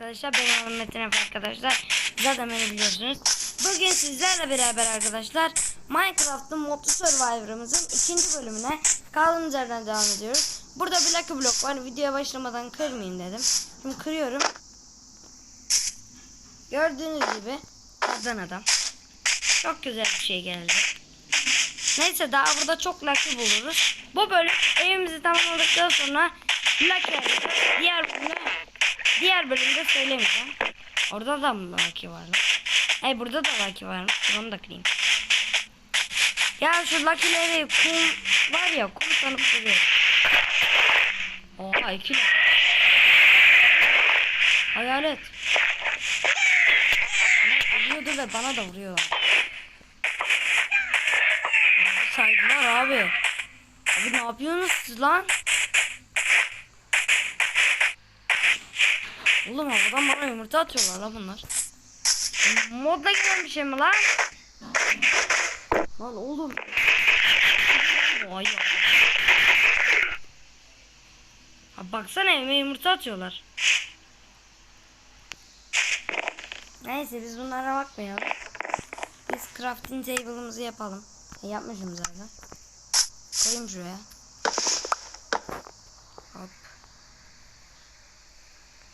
arkadaşlar. Benim adım Metin arkadaşlar. Zaten beni biliyorsunuz. Bugün sizlerle beraber arkadaşlar Minecraft'ın Modlu Survivor'ımızın ikinci bölümüne kaldığımız yerden devam ediyoruz. Burada bir Lucky Block var. Videoya başlamadan kırmayayım dedim. Şimdi kırıyorum. Gördüğünüz gibi kadın adam. Çok güzel bir şey geldi. Neyse daha burada çok lucky buluruz. Bu bölüm evimizi tamamladıktan sonra lucky. Diğer bölümde, diğer bölümde söylemeyeceğim. Orada da mı lucky var lan? Hey burada da lucky varmış. Onu da kırayım. Ya şu lucky'leri kum var ya kum sanıp duruyorum. Oha iki lucky. Hayalet. Vuruyordu ve bana da vuruyorlar. Saygılar abi. Abi ne yapıyorsunuz siz lan? Oğlum havadan bana yumurta atıyorlar lan bunlar. Modda gelen bir şey mi lan? Lan oğlum. Vay ya. Ha baksana evime yumurta atıyorlar. Neyse biz bunlara bakmayalım. Biz crafting table'ımızı yapalım. E, yapmışım zaten. Koyayım şuraya.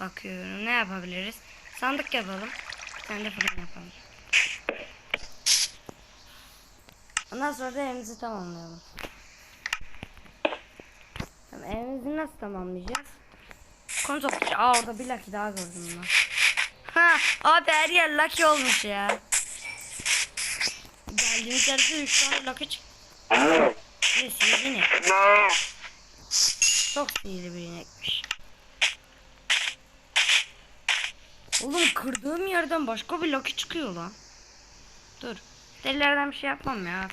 Bakıyorum ne yapabiliriz? Sandık yapalım. Bir tane de fırın yapalım. Ondan sonra da evimizi tamamlayalım. Tamam, evimizi nasıl tamamlayacağız? Konu toplayacağız. Aa orada bir lucky daha gördüm ben. Ha abi her yer lucky olmuş ya. Geldiğimiz yerde 3 tane lucky çık. Ne sihirli inek. Çok sihirli bir inekmiş. Oğlum kırdığım yerden başka bir lucky çıkıyor lan. Dur. Delilerden bir şey yapmam ya.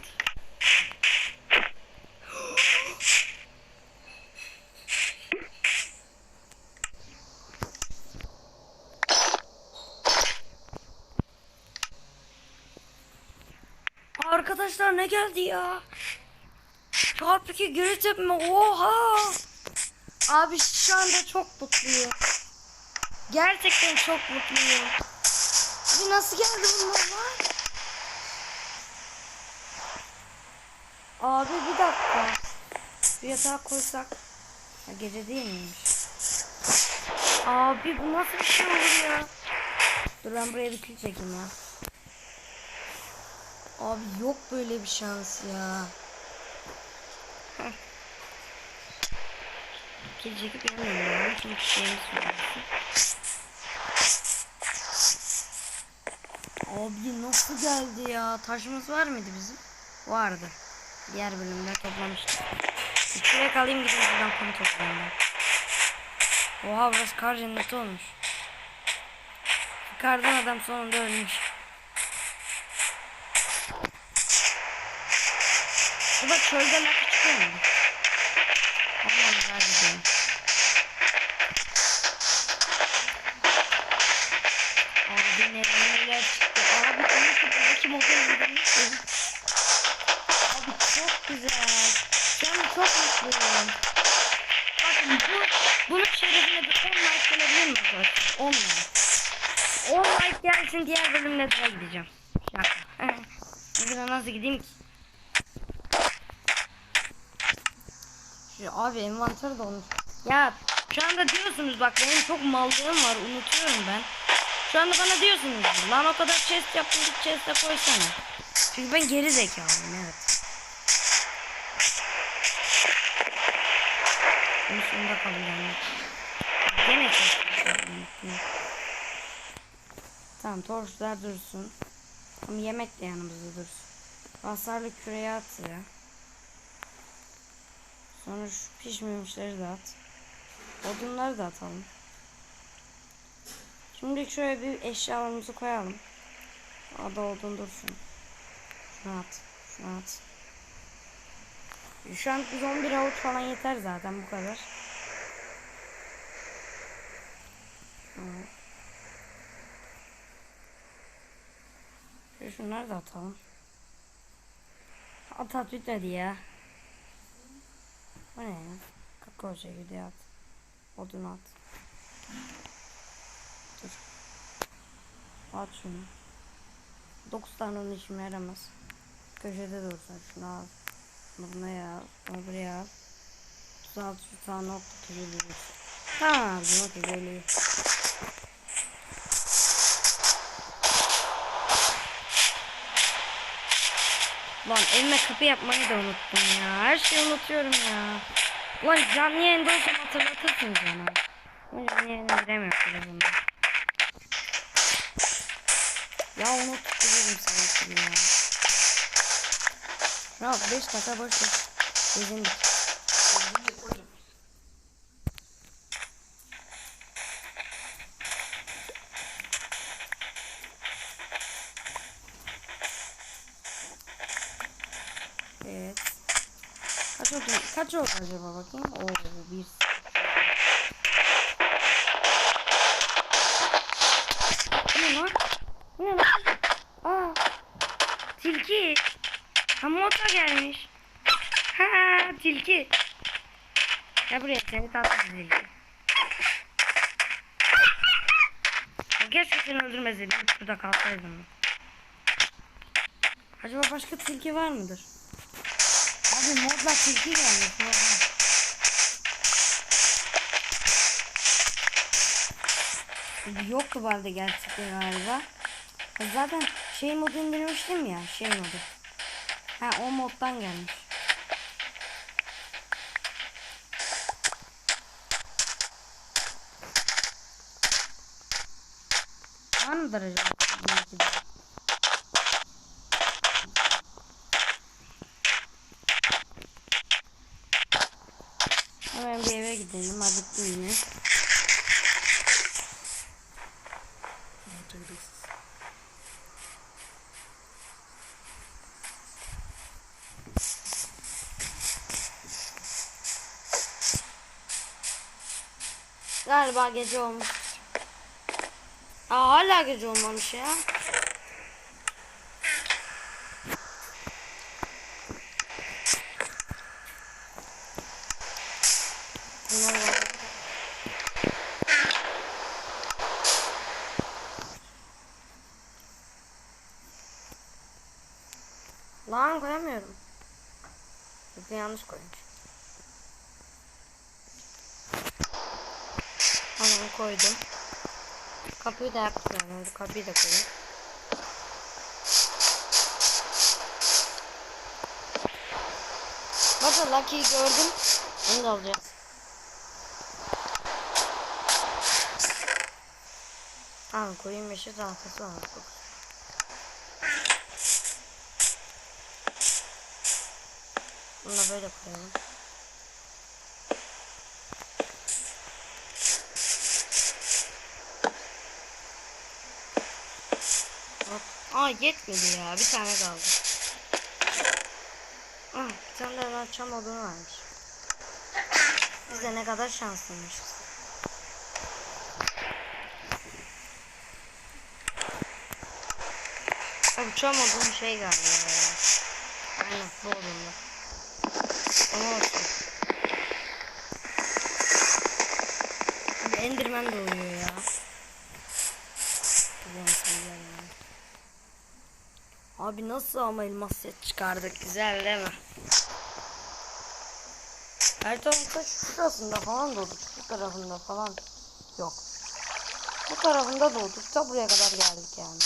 Arkadaşlar ne geldi ya? Çarpı iki geri tepme. Oha! Abi şu anda çok mutluyum. Gerçekten çok mutluyum. Abi nasıl geldi bunlar? Abi bir dakika. Bir yatağa koysak. Ha, gece değil miymiş? Abi bu nasıl bir şey olur ya? Dur ben buraya bir kil çekeyim ya. Abi yok böyle bir şans ya. Heh. Kil çekip yanmıyorum ya. Çünkü şeyimiz sürüyorsun. Abi nasıl geldi ya? Taşımız var mıydı bizim? Vardı. Diğer bölümde toplamıştık. Bir kürek alayım gideyim buradan kum toplayayım ben. Oha burası kar cenneti olmuş. Kardan adam sonunda ölmüş. Bak çölde laf çıkıyor mu? Like gelsin diğer bölümle daha gideceğim. Şaka. Bugün nasıl gideyim ki? Şu abi envanter dolmuş. Ya şu anda diyorsunuz bak benim çok mallığım var unutuyorum ben. Şu anda bana diyorsunuz lan o kadar chest yaptın git chest'e koysana. Çünkü ben geri zekalıyım evet. Bunun sonunda kabullendim. Gene chest yapıyorum. Tamam torçlar dursun. Ama yemek de yanımızda dursun. Hasarlı küreye at ya. Sonra şu pişmemişleri de at. Odunları da atalım. Şimdi şöyle bir eşyalarımızı koyalım. Ada odun dursun. Şunu at. Şunu at. Şu an 111 avuç falan yeter zaten bu kadar. Evet. Şöyle Şunları da atalım. At at bitmedi ya. Bu ne ya? Kakao çekirdeği at. Odun at. At şunu. 9 tane onun işime yaramaz. Köşede dursun şunu al. Bunu Buna yaz. Bunu buraya al. 36 şu tane türü bulursun. Tamam abicim okey böyle Lan evime kapı yapmayı da unuttum ya. Her şeyi unutuyorum ya. Lan canlı yayında olsam hatırlatırsın bana. Bu canlı yayına giremiyorum telefonda. Ya unuttururum sana ya. Ya 5 dakika boş ver. Gezindik. Evet. Kaç oldu? Acaba bakayım? Oo bir. Bu ne lan? Bu ne lan? Aa. Tilki. Ha motor gelmiş. Ha tilki. Gel buraya seni tatlı tilki. Keşke seni öldürmeseydim. Burada kalsaydım. Acaba başka tilki var mıdır? Abi modla tilki gelmiş. Yoktu bu arada gerçekten galiba. Zaten şey modu indirmiştim ya şey modu. Ha o moddan gelmiş. Var mıdır acaba? Hemen bir eve gidelim. Acıktım yine. Galiba gece olmuş. Aa hala gece olmamış ya. Lan koyamıyorum. Bir yanlış koymuş. Tamam koydum. Kapıyı da yaptık yani. Kapıyı da koyayım. Bakın Lucky'yi gördüm. Onu da alacağız. Tamam koyayım yaşı tahtası var. Bunu da böyle koyalım. Aa yetmedi ya. Bir tane kaldı. Ah, bir tane daha çam odunu varmış. Biz de ne kadar şanslıymışız. Odunu şey galiba. Aynen bu odunlu. Ama olsun. Enderman de uyuyor ya. Abi nasıl ama elmas set çıkardık güzel değil mi? Haritanın ta şurasında falan doğduk. Şu tarafında falan yok. Bu tarafında doğduk. Ta buraya kadar geldik yani.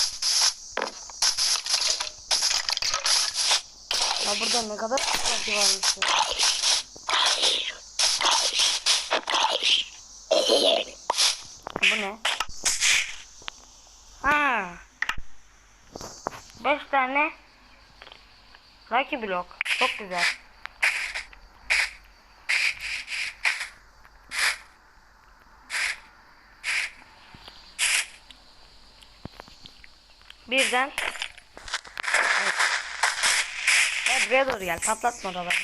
Ya burada ne kadar sıkıntı varmış ya. Bu ne? Ha. Beş tane Lucky Block. Çok güzel. Birden Evet. Evet, buraya doğru gel. Patlatma oraları.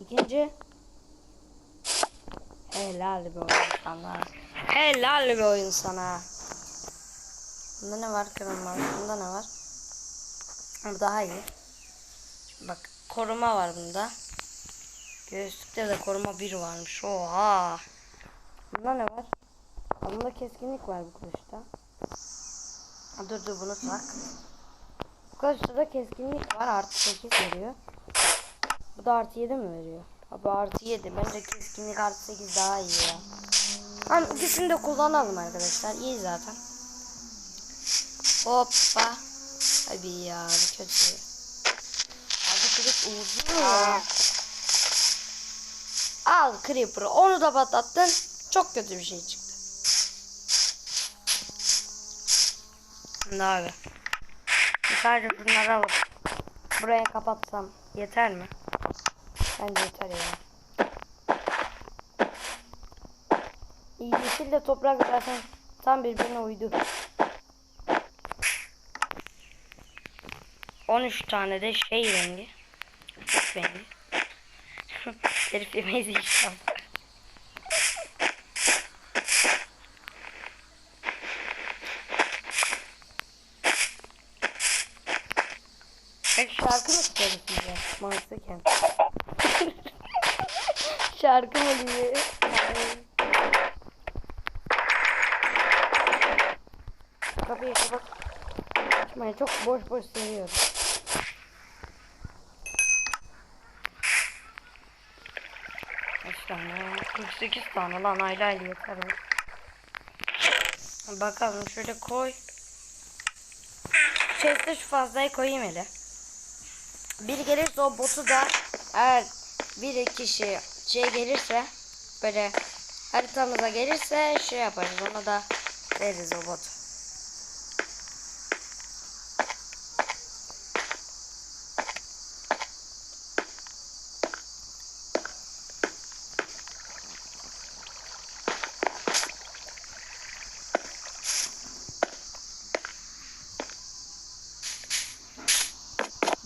İkinci. Helal bir oyun sana. Helal bir oyun sana. Bunda ne var? Kırılma. Bunda ne var? Bu daha iyi. Bak koruma var bunda. Göğüslükte de koruma 1 varmış. Oha. Bunda ne var? Bunda keskinlik var bu kılıçta. Dur dur bunu tak. Bu kılıçta da keskinlik var. Artı 8 veriyor. Bu da artı 7 mi veriyor? Abi artı 7. Bence keskinlik artı 8 daha iyi ya. Hani ikisini de kullanalım arkadaşlar. İyi zaten. Hoppa. Abi ya bu kötü. Abi kılıç uzun ya. Al Creeper'ı. Onu da patlattın. Çok kötü bir şey çıktı. Şimdi abi. Sadece bunları alıp buraya kapatsam yeter mi? Bence yeter ya. Yeşil de toprak zaten tam birbirine uydu. 13 tane de şey rengi. Rengi. Herif yemeyiz inşallah. Peki şarkı mı söyleyeceğim? Mantıken. şarkı mı diye. Kapıyı kapat. Açmayı çok boş boş seviyorum. Kaç tane? 48 tane lan ayrı ayrı yeter. Bakalım şöyle koy. Chest'e şu fazlayı koyayım hele. Bir gelirse o botu da eğer bir kişi şey gelirse böyle haritamıza gelirse şey yaparız ona da veririz o botu.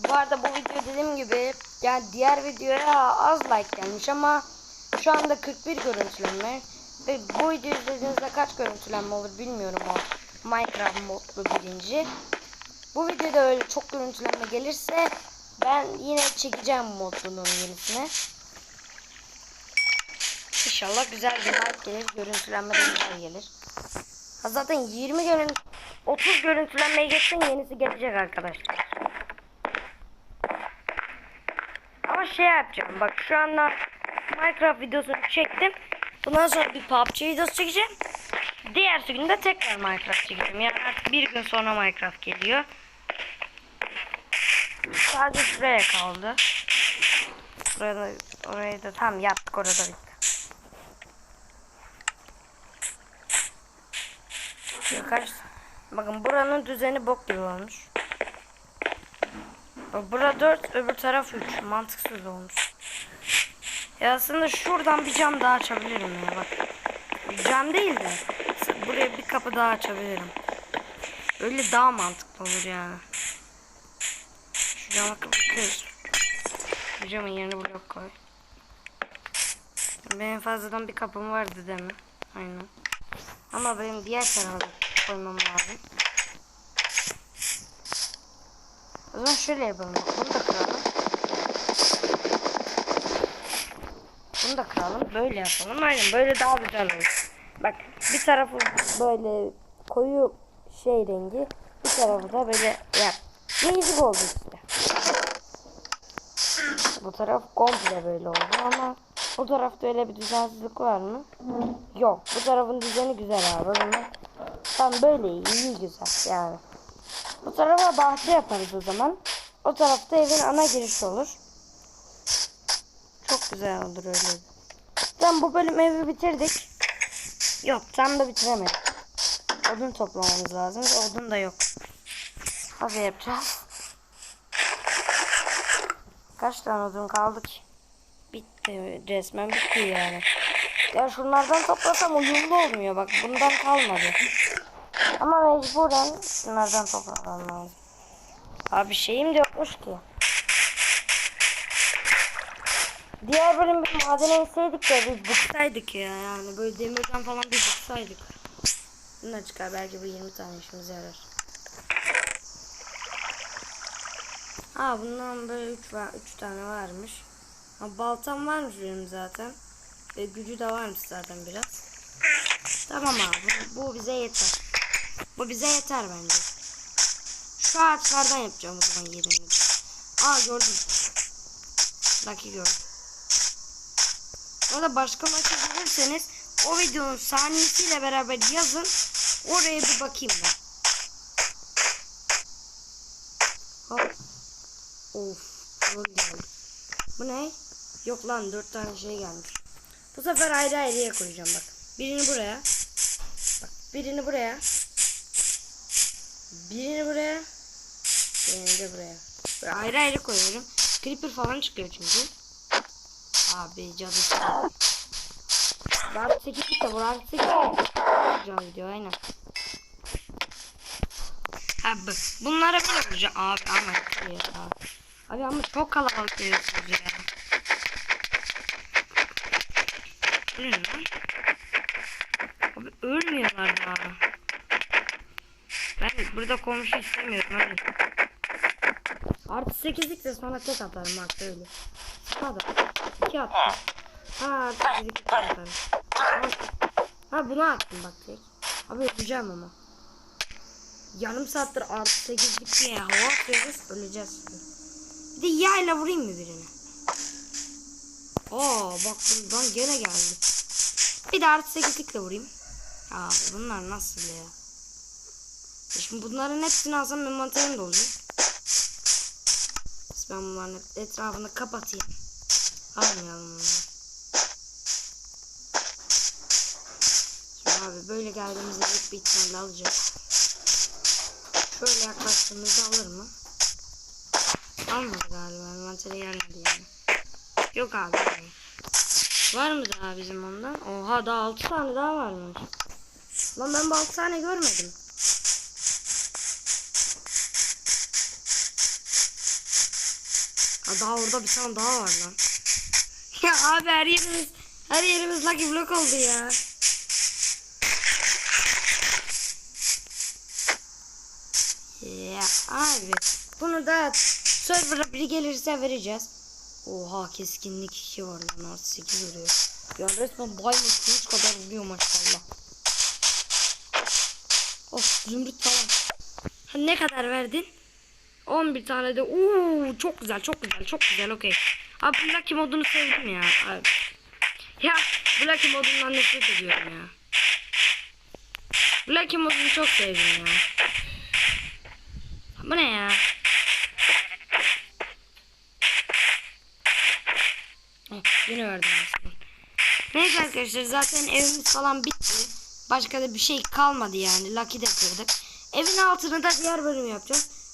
Bu arada bu video dediğim gibi yani diğer videoya az like gelmiş ama şu anda 41 görüntülenme ve bu videoyu izlediğinizde kaç görüntülenme olur bilmiyorum o Minecraft modlu birinci. Bu videoda öyle çok görüntülenme gelirse ben yine çekeceğim modlunun yenisine. İnşallah güzel bir like gelir, görüntülenme de güzel gelir. Ha zaten 20 görüntü 30 görüntülenmeye geçsin yenisi gelecek arkadaşlar. Şey yapacağım. Bak şu anda Minecraft videosunu çektim. Bundan sonra bir PUBG videosu çekeceğim. Diğer günde tekrar Minecraft çekeceğim. Yani artık bir gün sonra Minecraft geliyor. Sadece şuraya kaldı. Buraya da, orayı da tam yaptık orada bitti. Bakın buranın düzeni bok gibi olmuş. Bura 4 öbür taraf 3. Mantıksız olmuş. Ya aslında şuradan bir cam daha açabilirim ya bak. Cam değil de buraya bir kapı daha açabilirim. Öyle daha mantıklı olur yani. Şu cama kır. Bu camın yerine blok koy. Benim fazladan bir kapım vardı değil mi? Aynen. Ama benim diğer tarafa koymam lazım. O zaman şöyle yapalım. Bunu da kıralım. Bunu da kıralım. Böyle yapalım. Aynen böyle daha güzel olur. Bak bir tarafı böyle koyu şey rengi. Bir tarafı da böyle yap. Değişik oldu işte. Bu taraf komple böyle oldu ama o tarafta öyle bir düzensizlik var mı? Yok. Bu tarafın düzeni güzel abi. Zaman tam böyle iyi, iyi güzel yani. Bu tarafa bahçe yaparız o zaman. O tarafta evin ana girişi olur. Çok güzel olur öyle. Tam bu bölüm evi bitirdik. Yok tam da bitiremedik. Odun toplamamız lazım. Odun da yok. Hadi yapacağız. Kaç tane odun kaldı ki? Bitti resmen bitti yani. Ya şunlardan toplasam uyumlu olmuyor bak bundan kalmadı. Ama mecburen şunlardan toplamam lazım. Abi şeyim de yokmuş ki. Diğer bölüm bir madene inseydik de biz bıksaydık ya yani böyle demirden falan bir bıksaydık. Bundan çıkar belki bu 20 tane işimize yarar. Ha bundan böyle 3 var, üç tane varmış. Ha baltam varmış benim zaten. Ve gücü de varmış zaten biraz. Tamam abi bu bize yeter. Bu bize yeter bence. Şu ağaçlardan yapacağım o zaman yerini. Aa gördüm. Lucky gördüm. Orada başka maçı bulurseniz o videonun saniyesiyle beraber yazın. Oraya bir bakayım ben. Hop. Of. Bu ne? Yok lan dört tane şey gelmiş. Bu sefer ayrı ayrıya koyacağım bak. Birini buraya. Bak birini buraya. Birini buraya. Birini de buraya. Böyle ayrı ayrı koyuyorum. Creeper falan çıkıyor çünkü. Abi cadı. Rahat 8 de bu rahat 8 Güzel video aynen. Abi bunlara böyle vuracağım abi ama ya. Abi ama çok kalabalık veriyorsunuz ya. Ne lan? Abi ölmüyorlar daha. Ben burada komşu istemiyorum hadi. Artı 8'lik de sonra tek atarım bak böyle. Hadi. 2 attım. Ha artı 8'lik tek atarım. Ha, bunu attım bak tek. Abi öleceğim ama. Yarım saattir artı 8'lik diye hava atıyoruz öleceğiz. Bir de yayla vurayım mı birini? Aa bak buradan gene geldi. Bir de artı 8'likle vurayım. Abi bunlar nasıl ya? Şimdi bunların hepsini alsam envanterim doluyor. Biz ben bunların etrafını kapatayım. Almayalım onları. Şimdi abi böyle geldiğimizde büyük bir ihtimalle alacağız. Şöyle yaklaştığımızda alır mı? Almadı galiba. Envantere gelmedi yani. Yok abi. Var mı daha bizim ondan? Oha daha 6 tane daha varmış. Lan ben bu 6 tane görmedim. Ha, daha orada bir tane daha var lan. Ya abi her yerimiz her yerimiz lucky block oldu ya. Ya abi bunu da server'a biri gelirse vereceğiz. Oha keskinlik 2 var lan artı 8 vuruyor. Ya resmen baymış kılıç kadar vuruyor maşallah. Of zümrüt. Ha, ne kadar verdin? 11 tane de. Oo çok güzel çok güzel çok güzel okey. Abi bu Lucky modunu sevdim ya. Abi. Ya bu Lucky modundan nefret ediyorum ya. Bu Lucky modunu çok sevdim ya. Bu ne ya? Heh, yine verdim aslında. Neyse arkadaşlar zaten evimiz falan bitti. Başka da bir şey kalmadı yani. Lucky de kırdık. Evin altını da diğer bölüm yapacağız.